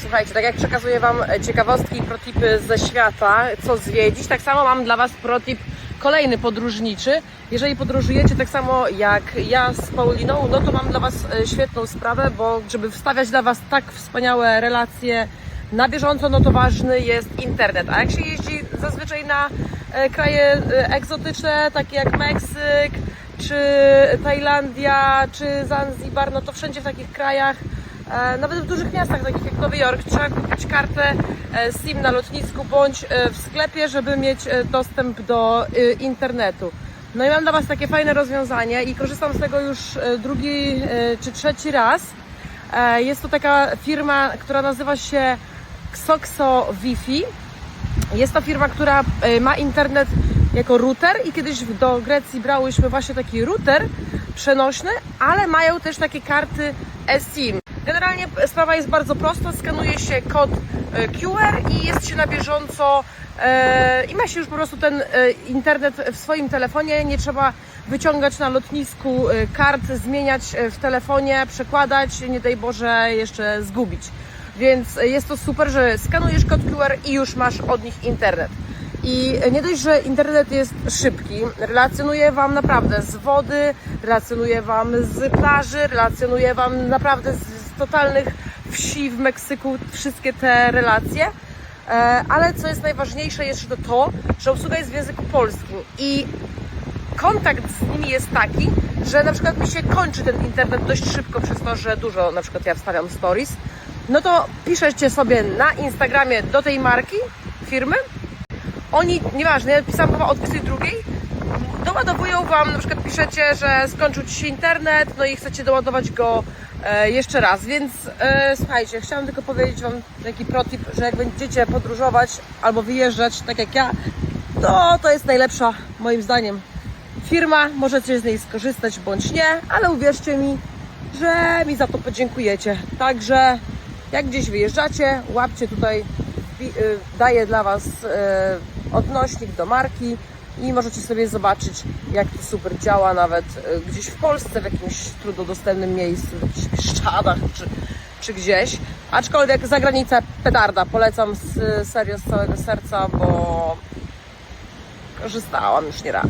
Słuchajcie, tak jak przekazuję Wam ciekawostki i protipy ze świata, co zwiedzić, tak samo mam dla Was protip kolejny podróżniczy. Jeżeli podróżujecie tak samo jak ja z Pauliną, no to mam dla Was e, świetną sprawę, bo żeby wstawiać dla Was tak wspaniałe relacje na bieżąco, no to ważny jest internet. A jak się jeździ zazwyczaj na e, kraje e, egzotyczne, takie jak Meksyk, czy Tajlandia, czy Zanzibar, no to wszędzie w takich krajach E, Nawet w dużych miastach, takich jak Nowy Jork, trzeba kupić kartę e, SIM na lotnisku bądź e, w sklepie, żeby mieć e, dostęp do e, internetu. No i mam dla Was takie fajne rozwiązanie i korzystam z tego już e, drugi e, czy trzeci raz. E, Jest to taka firma, która nazywa się Xoxo Wi-Fi. Jest to firma, która e, ma internet jako router i kiedyś do Grecji brałyśmy właśnie taki router przenośny, ale mają też takie karty eSIM. Generalnie sprawa jest bardzo prosta, skanuje się kod e, QR i jest się na bieżąco e, i ma się już po prostu ten e, internet w swoim telefonie, nie trzeba wyciągać na lotnisku kart, zmieniać w telefonie, przekładać, nie daj Boże jeszcze zgubić. Więc jest to super, że skanujesz kod QR i już masz od nich internet. I nie dość, że internet jest szybki, relacjonuje Wam naprawdę z wody, relacjonuje Wam z plaży, relacjonuje Wam naprawdę z totalnych wsi w Meksyku, wszystkie te relacje. E, Ale co jest najważniejsze jeszcze to to, że obsługa jest w języku polskim i kontakt z nimi jest taki, że na przykład mi się kończy ten internet dość szybko przez to, że dużo na przykład ja wstawiam stories, no to piszecie sobie na Instagramie do tej marki, firmy, oni, nieważne, ja pisałam chyba od 22, doładowują Wam, na przykład piszecie, że skończył Ci się internet, no i chcecie doładować go e, jeszcze raz, więc e, słuchajcie, chciałam tylko powiedzieć Wam taki protip, że jak będziecie podróżować albo wyjeżdżać, tak jak ja, to to jest najlepsza, moim zdaniem, firma, możecie z niej skorzystać bądź nie, ale uwierzcie mi, że mi za to podziękujecie. Także jak gdzieś wyjeżdżacie, łapcie tutaj, y, daję dla Was y, odnośnik do marki i możecie sobie zobaczyć, jak to super działa nawet y, gdzieś w Polsce, w jakimś trudnodostępnym miejscu, w jakichś Bieszczadach czy, czy gdzieś. Aczkolwiek za granicę petarda, polecam z, serio z całego serca, bo korzystałam już nie raz.